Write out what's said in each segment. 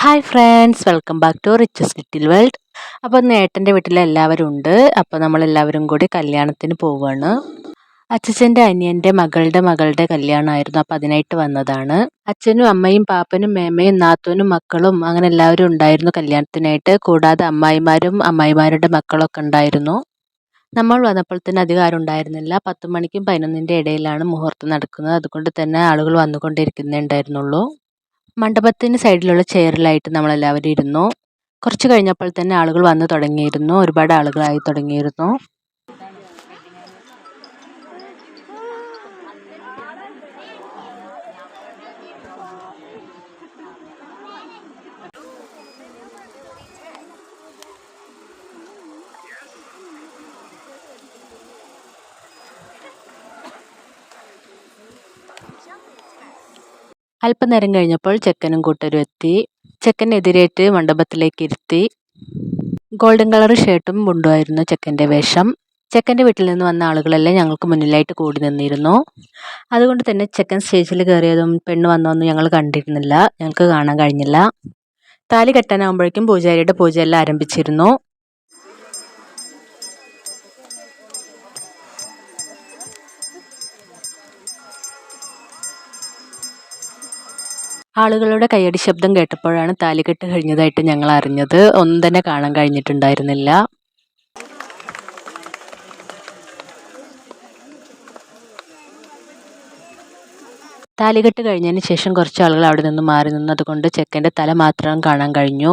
Hi friends welcome back to riches little world അപ്പോൾ ഇന്ന് ഏട്ടന്റെ വീട്ടിൽ എല്ലാവരും ഉണ്ട്. അപ്പോൾ നമ്മളെല്ലാവരും കൂടി കല്യാണത്തിന് പോവുകയാണ് അച്ഛന്റെ അനിയന്റെ മകളുടെ മകളുടെ കല്യാണമായിരുന്നു. അപ്പോൾ അതിനായിട്ട് വന്നതാണ്. അച്ഛനും അമ്മയും പാപ്പനും മേമയും നാത്തൂനും മക്കളും അങ്ങനെ എല്ലാവരും ഉണ്ടായിരുന്നു കല്യാണത്തിനായിട്ട്. കൂടാതെ അമ്മായിമാരും അമ്മായിമാരുടെ മക്കളൊക്കെ ഉണ്ടായിരുന്നു. നമ്മൾ വന്നപ്പോൾ തന്നെ അധികം ആരും ഉണ്ടായിരുന്നില്ല. പത്ത് മണിക്കും പതിനൊന്നിന്റെ ഇടയിലാണ് മുഹൂർത്തം നടക്കുന്നത്. അതുകൊണ്ട് തന്നെ ആളുകൾ വന്നുകൊണ്ടിരിക്കുന്നേ ഉണ്ടായിരുന്നുള്ളൂ. മണ്ഡപത്തിന് സൈഡിലുള്ള ചെയറിലായിട്ട് നമ്മളെല്ലാവരും ഇരുന്നു. കുറച്ച് കഴിഞ്ഞപ്പോൾ തന്നെ ആളുകൾ വന്ന് തുടങ്ങിയിരുന്നു. ഒരുപാട് ആളുകളായി തുടങ്ങിയിരുന്നു. അല്പനേരം കഴിഞ്ഞപ്പോൾ ചെക്കനും കൂട്ടരും എത്തി. ചെക്കനെതിരേറ്റ് മണ്ഡപത്തിലേക്ക് ഇരുത്തി. ഗോൾഡൻ കളർ ഷർട്ടും മുണ്ടുമായിരുന്നു ചെക്കന്റെ വേഷം. ചെക്കന്റെ വീട്ടിൽ നിന്ന് വന്ന ആളുകളെല്ലാം ഞങ്ങൾക്ക് മുന്നിലായിട്ട് കൂടി നിന്നിരുന്നു. അതുകൊണ്ട് തന്നെ ചെക്കൻ സ്റ്റേജിൽ കയറിയതും പെണ്ണ് വന്നതൊന്നും ഞങ്ങൾ കണ്ടിരുന്നില്ല. ഞങ്ങൾക്ക് കാണാൻ കഴിഞ്ഞില്ല. താലി കെട്ടാനാകുമ്പോഴേക്കും പൂജാരിയുടെ പൂജയെല്ലാം ആരംഭിച്ചിരുന്നു. ആളുകളുടെ കൈയടി ശബ്ദം കേട്ടപ്പോഴാണ് താലികെട്ട് കഴിഞ്ഞതായിട്ട് ഞങ്ങൾ അറിഞ്ഞത്. ഒന്നും തന്നെ കാണാൻ കഴിഞ്ഞിട്ടുണ്ടായിരുന്നില്ല. താലികെട്ട് കഴിഞ്ഞതിന് ശേഷം കുറച്ച് ആളുകൾ അവിടെ നിന്ന് മാറി നിന്നതുകൊണ്ട് ചെക്കന്റെ തല മാത്രം കാണാൻ കഴിഞ്ഞു.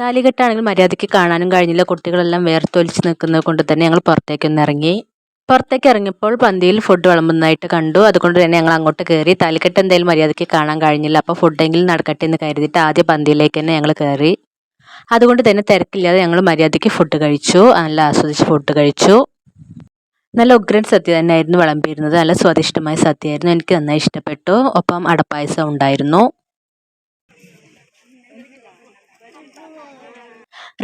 താലികെട്ടാണെങ്കിൽ മര്യാദയ്ക്ക് കാണാനും കഴിഞ്ഞില്ല. കുട്ടികളെല്ലാം വേർത്തൊലിച്ച് നിൽക്കുന്നത് കൊണ്ട് തന്നെ ഞങ്ങൾ പുറത്തേക്കൊന്ന് ഇറങ്ങി. പുറത്തേക്ക് ഇറങ്ങിയപ്പോൾ പന്തിയിൽ ഫുഡ് വിളമ്പുന്നതായിട്ട് കണ്ടു. അതുകൊണ്ട് തന്നെ ഞങ്ങൾ അങ്ങോട്ട് കയറി. താലികെട്ട് എന്തായാലും മര്യാദയ്ക്ക് കാണാൻ കഴിഞ്ഞില്ല. അപ്പോൾ ഫുഡെങ്കിലും നടക്കട്ടെ എന്ന് കരുതിയിട്ട് ആദ്യ പന്തിയിലേക്ക് തന്നെ ഞങ്ങൾ കയറി. അതുകൊണ്ട് തന്നെ തിരക്കില്ലാതെ ഞങ്ങൾ മര്യാദയ്ക്ക് ഫുഡ് കഴിച്ചു. നല്ല ആസ്വദിച്ച് ഫുഡ് കഴിച്ചു. നല്ല ഉഗ്രൻ സദ്യ തന്നെയായിരുന്നു വിളമ്പിയിരുന്നത്. നല്ല സ്വാദിഷ്ടമായ സദ്യയായിരുന്നു. എനിക്ക് നന്നായി ഇഷ്ടപ്പെട്ടു. ഒപ്പം അടപ്പായസം ഉണ്ടായിരുന്നു.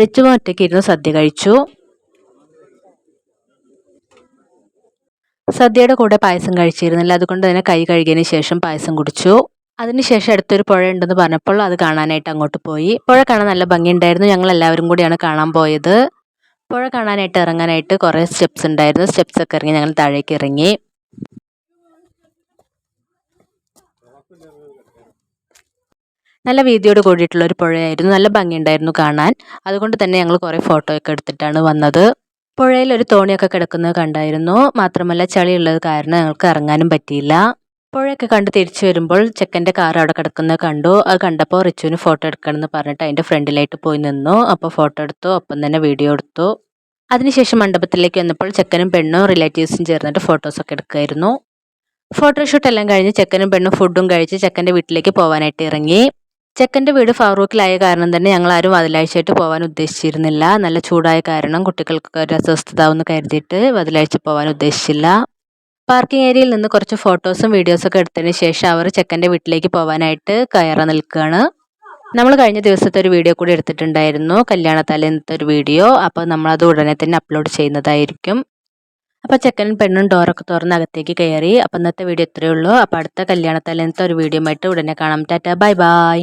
റിച്ചും ഒറ്റയ്ക്ക് ഇരുന്ന് സദ്യ കഴിച്ചു. സദ്യയുടെ കൂടെ പായസം കഴിച്ചിരുന്നില്ല. അതുകൊണ്ട് തന്നെ കൈ കഴുകിയതിന് ശേഷം പായസം കുടിച്ചു. അതിനുശേഷം അടുത്തൊരു പുഴ ഉണ്ടെന്ന് പറഞ്ഞപ്പോൾ അത് കാണാനായിട്ട് അങ്ങോട്ട് പോയി. പുഴ കാണാൻ നല്ല ഭംഗിയുണ്ടായിരുന്നു. ഞങ്ങൾ എല്ലാവരും കൂടിയാണ് കാണാൻ പോയത്. പുഴ കാണാനായിട്ട് ഇറങ്ങാനായിട്ട് കുറേ സ്റ്റെപ്സ് ഉണ്ടായിരുന്നു. സ്റ്റെപ്സ് ഒക്കെ ഇറങ്ങി ഞങ്ങൾ താഴേക്ക് ഇറങ്ങി. നല്ല വീതിയോട് കൂടിയിട്ടുള്ള ഒരു പുഴയായിരുന്നു. നല്ല ഭംഗിയുണ്ടായിരുന്നു കാണാൻ. അതുകൊണ്ട് തന്നെ ഞങ്ങൾ കുറേ ഫോട്ടോ ഒക്കെ എടുത്തിട്ടാണ് വന്നത്. പുഴയിൽ ഒരു തോണിയൊക്കെ കിടക്കുന്നത് കണ്ടായിരുന്നു. മാത്രമല്ല ചളിയുള്ളത് കാരണം ഞങ്ങൾക്ക് ഇറങ്ങാനും പറ്റിയില്ല. പുഴയൊക്കെ കണ്ട് തിരിച്ചു വരുമ്പോൾ ചെക്കന്റെ കാർ അവിടെ കിടക്കുന്നത് കണ്ടു. അത് കണ്ടപ്പോൾ റിച്ചുവിന് ഫോട്ടോ എടുക്കണമെന്ന് പറഞ്ഞിട്ട് അതിന്റെ ഫ്രണ്ടിലായിട്ട് പോയി നിന്നു. അപ്പോൾ ഫോട്ടോ എടുത്തു. ഒപ്പം തന്നെ വീഡിയോ എടുത്തു. അതിനുശേഷം മണ്ഡപത്തിലേക്ക് വന്നപ്പോൾ ചെക്കനും പെണ്ണും റിലേറ്റീവ്സും ചേർന്നിട്ട് ഫോട്ടോസൊക്കെ എടുക്കുമായിരുന്നു ഫോട്ടോഷൂട്ട് എല്ലാം കഴിഞ്ഞ് ചെക്കനും പെണ്ണും ഫുഡും കഴിച്ച് ചെക്കന്റെ വീട്ടിലേക്ക് പോകാനായിട്ട് ഇറങ്ങി. ചെക്കന്റെ വീട് ഫാറൂഖിലായ കാരണം തന്നെ ഞങ്ങൾ ആരും വതിലാഴ്ചയായിട്ട് പോകാൻ ഉദ്ദേശിച്ചിരുന്നില്ല. നല്ല ചൂടായ കാരണം കുട്ടികൾക്കൊക്കെ ഒരു അസ്വസ്ഥത എന്ന് കരുതിയിട്ട് വതിലാഴ്ച പോകാൻ ഉദ്ദേശിച്ചില്ല. പാർക്കിംഗ് ഏരിയയിൽ നിന്ന് കുറച്ച് ഫോട്ടോസും വീഡിയോസൊക്കെ എടുത്തതിന് ശേഷം അവർ ചെക്കന്റെ വീട്ടിലേക്ക് പോകാനായിട്ട് കയറി നിൽക്കുകയാണ്. നമ്മൾ കഴിഞ്ഞ ദിവസത്തെ ഒരു വീഡിയോ കൂടി എടുത്തിട്ടുണ്ടായിരുന്നു. കല്യാണ തലേന്നത്തെ ഒരു വീഡിയോ. അപ്പോൾ നമ്മളത് ഉടനെ തന്നെ അപ്ലോഡ് ചെയ്യുന്നതായിരിക്കും. അപ്പോൾ ചെക്കനും പെണ്ണും ഡോറൊക്കെ തുറന്ന് അകത്തേക്ക് കയറി. അപ്പോൾ ഇന്നത്തെ വീഡിയോ ഇത്രയേ ഉള്ളൂ. അപ്പോൾ അടുത്ത കല്യാണ തലേന്നത്തെ ഒരു വീഡിയോ ആയിട്ട് ഉടനെ കാണാം. Tata bye bye.